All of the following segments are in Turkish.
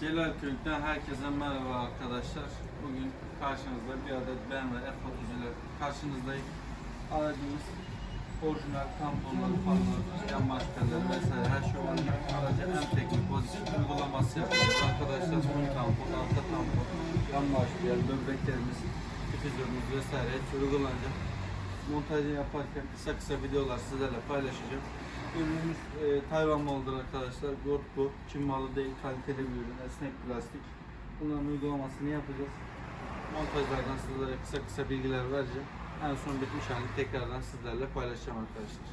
Celal Köy'den herkese merhaba arkadaşlar. Bugün karşınızda bir adet BMW F30 ile karşınızdayım. Aracımız orijinal tamponlar, fanlar, yan maskeler vesaire her şey olan araca en teknik pozitif uygulaması yapıyoruz. Arkadaşlar ön tampon, arka tampon, yan maskeler, böbreklerimiz, difüzörümüz vesaire hepsi uygulanacak. Montajı yaparken kısa kısa videolar sizlerle paylaşacağım. Ürünümüz e, Tayvan malıdır arkadaşlar. Gotko, Çin malı değil, kaliteli bir ürün, esnek plastik. Bunların uygulamasını yapacağız. Montajlardan sizlere kısa kısa bilgiler vereceğim. En son bitmiş halini tekrardan sizlerle paylaşacağım arkadaşlar.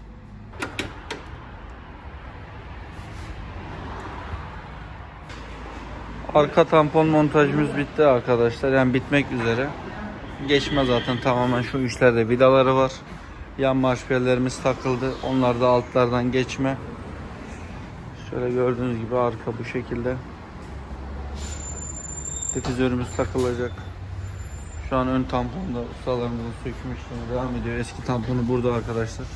Arka tampon montajımız bitti arkadaşlar. Yani bitmek üzere. Geçme zaten tamamen şu üçlerde vidaları var. Yan marşpiyerlerimiz takıldı. Onlar da altlardan geçme. Şöyle gördüğünüz gibi arka bu şekilde. Difüzörümüz takılacak. Şu an ön tamponda ustalarımızın söküm işlemi devam ediyor. Eski tamponu burada arkadaşlar.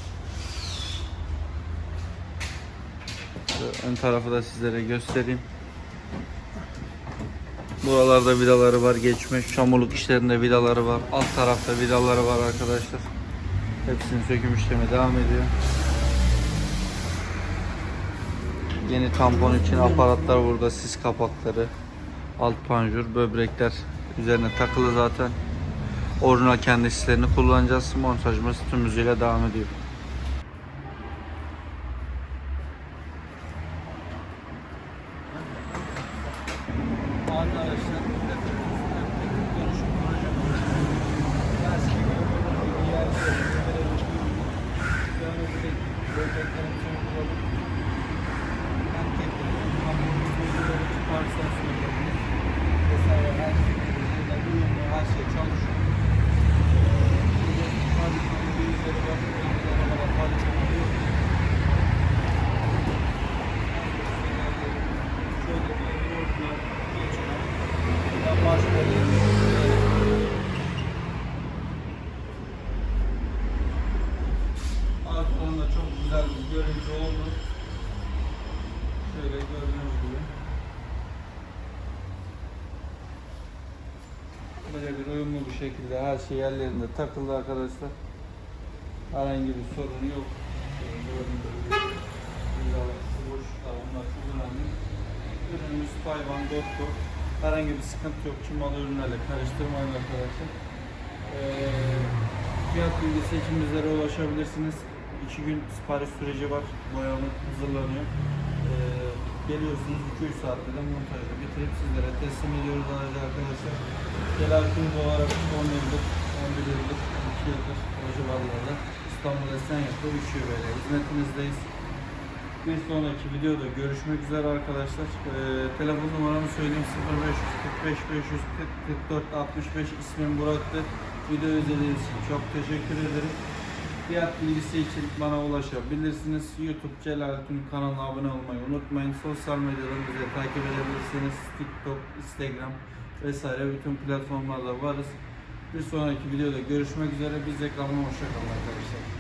Ön tarafı da sizlere göstereyim. Buralarda vidaları var geçme. Çamurluk işlerinde vidaları var. Alt tarafta vidaları var arkadaşlar. Hepsinin söküm işlemi devam ediyor. Yeni tampon için aparatlar burada. Sis kapakları, alt panjur, böbrekler üzerine takılı zaten. Orijinal kendi sislerini kullanacağız. Montajımız tüm devam ediyor. Arkadaşlar dönüşüm projemiz. Eski bir yer böbreklerin çoğu kullanıp hem teknik hamurumuz uyguları çıkarsan söyleyebilir. Vesaire her şey birbirine uyumlu, her şey çalışıyor. Fabrikanın bir üzeri var. Arabalar fabrikanın yok. Şöyle bir orijinal geçme. Ben başlayayım. Arkadan da çok güzel bir görüntü oldu. Şöyle gördüğünüz gibi. Böyle bir uyumlu bir şekilde her şey yerlerinde takıldı arkadaşlar. Herhangi bir sorun yok. Boşluklar onlar çok önemli. Ürünümüz Tayvan Gotko. Herhangi bir sıkıntı yok. Çin malı ürünlerle karıştırmayın arkadaşlar. Ee, fiyat bilgi seçimlere ulaşabilirsiniz. 2 gün sipariş süreci var. Boyalı hazırlanıyor. Ee, geliyorsunuz 2-3 saatte de montajı bitirip sizlere teslim ediyoruz aracı arkadaşlar. Celal Kılıç olarak 10 yıldır, 11 yıldır, 2 yıldır o civarlarda İstanbul Esenyurt'ta 3 yıl böyle hizmetinizdeyiz. Bir sonraki videoda görüşmek üzere arkadaşlar. Ee, telefon numaramı söyleyeyim 0545 540 44 65 ismim Burak'tı. Video izlediğiniz için çok teşekkür ederim. Fiyat bilgisi için bana ulaşabilirsiniz. YouTube Celal Tün kanalına abone olmayı unutmayın. Sosyal medyadan bizi takip edebilirsiniz. TikTok, Instagram vesaire bütün platformlarda varız. Bir sonraki videoda görüşmek üzere. Biz ekranına hoşçakalın arkadaşlar.